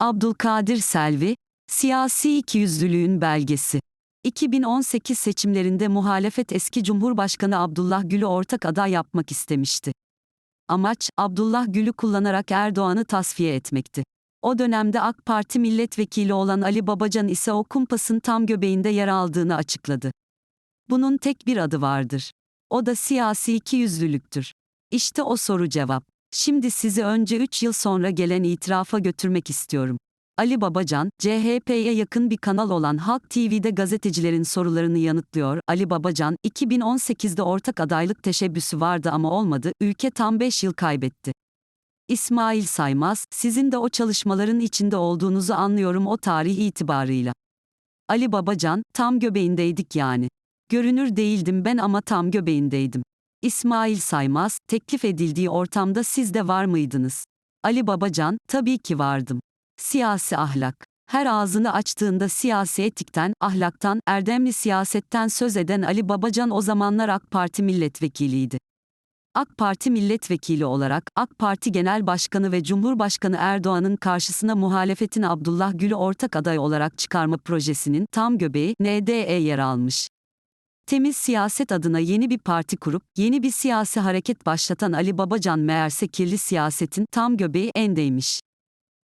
Abdülkadir Selvi, Siyasi ikiyüzlülüğün belgesi. 2018 seçimlerinde muhalefet eski Cumhurbaşkanı Abdullah Gül'ü ortak aday yapmak istemişti. Amaç, Abdullah Gül'ü kullanarak Erdoğan'ı tasfiye etmekti. O dönemde AK Parti milletvekili olan Ali Babacan ise o kumpasın tam göbeğinde yer aldığını açıkladı. Bunun tek bir adı vardır. O da siyasi ikiyüzlülüktür. İşte o soru cevap. Şimdi sizi önce 3 yıl sonra gelen itirafa götürmek istiyorum. Ali Babacan, CHP'ye yakın bir kanal olan Halk TV'de gazetecilerin sorularını yanıtlıyor. Ali Babacan, 2018'de ortak adaylık teşebbüsü vardı ama olmadı, ülke tam 5 yıl kaybetti. İsmail Saymaz, sizin de o çalışmaların içinde olduğunuzu anlıyorum o tarih itibarıyla. Ali Babacan, tam göbeğindeydik yani. Görünür değildim ben ama tam göbeğindeydim. İsmail Saymaz, teklif edildiği ortamda siz de var mıydınız? Ali Babacan, tabii ki vardım. Siyasi ahlak. Her ağzını açtığında siyasi etikten, ahlaktan, erdemli siyasetten söz eden Ali Babacan o zamanlar AK Parti milletvekiliydi. AK Parti milletvekili olarak AK Parti Genel Başkanı ve Cumhurbaşkanı Erdoğan'ın karşısına muhalefetin Abdullah Gül'ü ortak aday olarak çıkarma projesinin tam göbeği NDE yer almış. Temiz siyaset adına yeni bir parti kurup yeni bir siyasi hareket başlatan Ali Babacan meğerse kirli siyasetin tam göbeği endeymiş.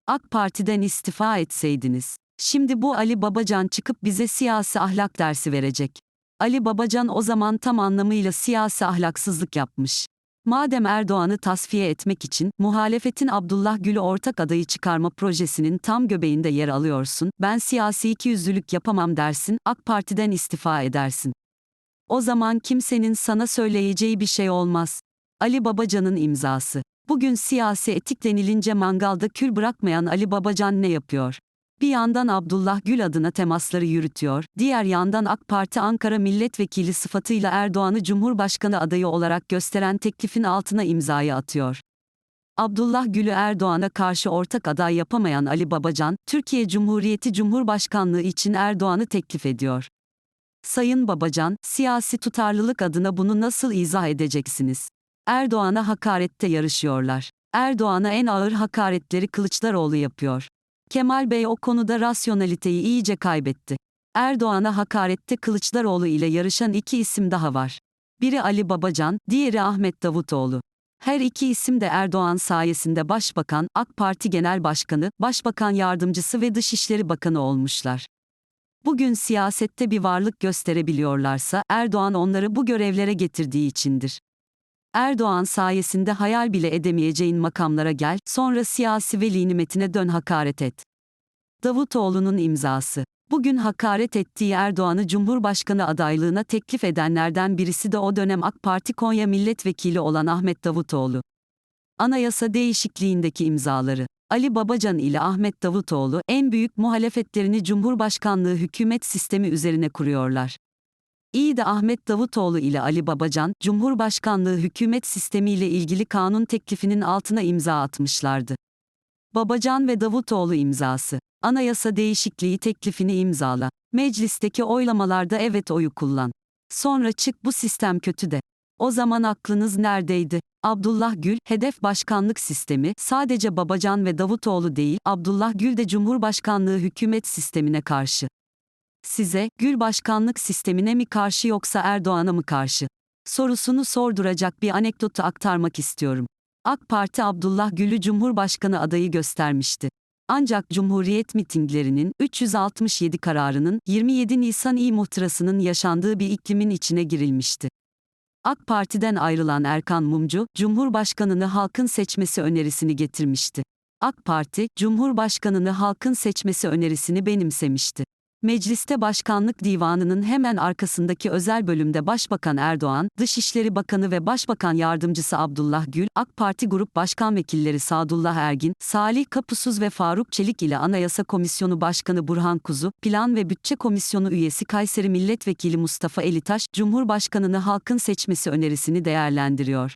AK Parti'den istifa etseydiniz. Şimdi bu Ali Babacan çıkıp bize siyasi ahlak dersi verecek. Ali Babacan o zaman tam anlamıyla siyasi ahlaksızlık yapmış. Madem Erdoğan'ı tasfiye etmek için muhalefetin Abdullah Gül'ü ortak adayı çıkarma projesinin tam göbeğinde yer alıyorsun, ben siyasi ikiyüzlülük yapamam dersin, AK Parti'den istifa edersin. O zaman kimsenin sana söyleyeceği bir şey olmaz. Ali Babacan'ın imzası. Bugün siyasi etik denilince mangalda kül bırakmayan Ali Babacan ne yapıyor? Bir yandan Abdullah Gül adına temasları yürütüyor, diğer yandan AK Parti Ankara Milletvekili sıfatıyla Erdoğan'ı Cumhurbaşkanı adayı olarak gösteren teklifin altına imzayı atıyor. Abdullah Gül'ü Erdoğan'a karşı ortak aday yapamayan Ali Babacan, Türkiye Cumhuriyeti Cumhurbaşkanlığı için Erdoğan'ı teklif ediyor. Sayın Babacan, siyasi tutarlılık adına bunu nasıl izah edeceksiniz? Erdoğan'a hakarette yarışıyorlar. Erdoğan'a en ağır hakaretleri Kılıçdaroğlu yapıyor. Kemal Bey o konuda rasyonaliteyi iyice kaybetti. Erdoğan'a hakarette Kılıçdaroğlu ile yarışan iki isim daha var. Biri Ali Babacan, diğeri Ahmet Davutoğlu. Her iki isim de Erdoğan sayesinde Başbakan, AK Parti Genel Başkanı, Başbakan Yardımcısı ve Dışişleri Bakanı olmuşlar. Bugün siyasette bir varlık gösterebiliyorlarsa Erdoğan onları bu görevlere getirdiği içindir. Erdoğan sayesinde hayal bile edemeyeceğin makamlara gel, sonra siyasi veli nimetine dön hakaret et. Davutoğlu'nun imzası. Bugün hakaret ettiği Erdoğan'ı Cumhurbaşkanı adaylığına teklif edenlerden birisi de o dönem AK Parti Konya milletvekili olan Ahmet Davutoğlu. Anayasa değişikliğindeki imzaları. Ali Babacan ile Ahmet Davutoğlu en büyük muhalefetlerini Cumhurbaşkanlığı hükümet sistemi üzerine kuruyorlar. İyi de Ahmet Davutoğlu ile Ali Babacan, Cumhurbaşkanlığı hükümet sistemiyle ilgili kanun teklifinin altına imza atmışlardı. Babacan ve Davutoğlu imzası. Anayasa değişikliği teklifini imzala. Meclisteki oylamalarda evet oyu kullan. Sonra çık bu sistem kötü de. O zaman aklınız neredeydi? Abdullah Gül, hedef başkanlık sistemi, sadece Babacan ve Davutoğlu değil, Abdullah Gül de Cumhurbaşkanlığı hükümet sistemine karşı. Size, Gül başkanlık sistemine mi karşı yoksa Erdoğan'a mı karşı? Sorusunu sorduracak bir anekdotu aktarmak istiyorum. AK Parti Abdullah Gül'ü Cumhurbaşkanı adayı göstermişti. Ancak Cumhuriyet mitinglerinin 367 kararının 27 Nisan İ muhtırasının yaşandığı bir iklimin içine girilmişti. AK Parti'den ayrılan Erkan Mumcu, Cumhurbaşkanını halkın seçmesi önerisini getirmişti. AK Parti, Cumhurbaşkanını halkın seçmesi önerisini benimsemişti. Mecliste Başkanlık Divanı'nın hemen arkasındaki özel bölümde Başbakan Erdoğan, Dışişleri Bakanı ve Başbakan Yardımcısı Abdullah Gül, AK Parti Grup Başkan Vekilleri Sadullah Ergin, Salih Kapusuz ve Faruk Çelik ile Anayasa Komisyonu Başkanı Burhan Kuzu, Plan ve Bütçe Komisyonu üyesi Kayseri Milletvekili Mustafa Elitaş, Cumhurbaşkanını halkın seçmesi önerisini değerlendiriyor.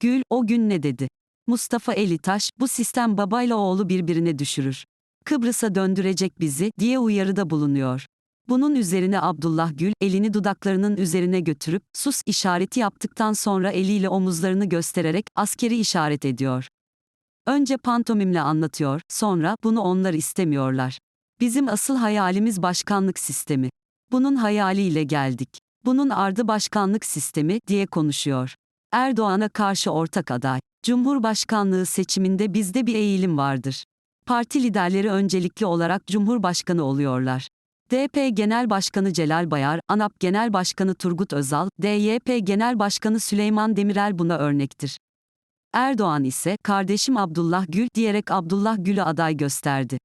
Gül, o gün ne dedi? Mustafa Elitaş, bu sistem babayla oğlu birbirine düşürür. Kıbrıs'a döndürecek bizi diye uyarıda bulunuyor. Bunun üzerine Abdullah Gül elini dudaklarının üzerine götürüp sus işareti yaptıktan sonra eliyle omuzlarını göstererek askeri işaret ediyor. Önce pantomimle anlatıyor, sonra bunu onlar istemiyorlar. Bizim asıl hayalimiz başkanlık sistemi. Bunun hayaliyle geldik. Bunun ardı başkanlık sistemi diye konuşuyor. Erdoğan'a karşı ortak aday. Cumhurbaşkanlığı seçiminde bizde bir eğilim vardır. Parti liderleri öncelikli olarak Cumhurbaşkanı oluyorlar. DP Genel Başkanı Celal Bayar, ANAP Genel Başkanı Turgut Özal, DYP Genel Başkanı Süleyman Demirel buna örnektir. Erdoğan ise kardeşim Abdullah Gül diyerek Abdullah Gül'ü aday gösterdi.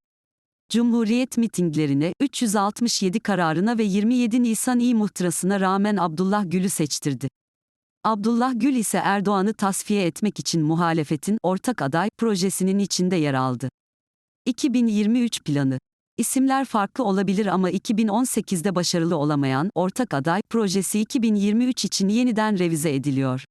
Cumhuriyet mitinglerine, 367 kararına ve 27 Nisan İ muhtırasına rağmen Abdullah Gül'ü seçtirdi. Abdullah Gül ise Erdoğan'ı tasfiye etmek için muhalefetin ortak aday projesinin içinde yer aldı. 2023 planı İsimler farklı olabilir ama 2018'de başarılı olamayan ortak aday projesi 2023 için yeniden revize ediliyor.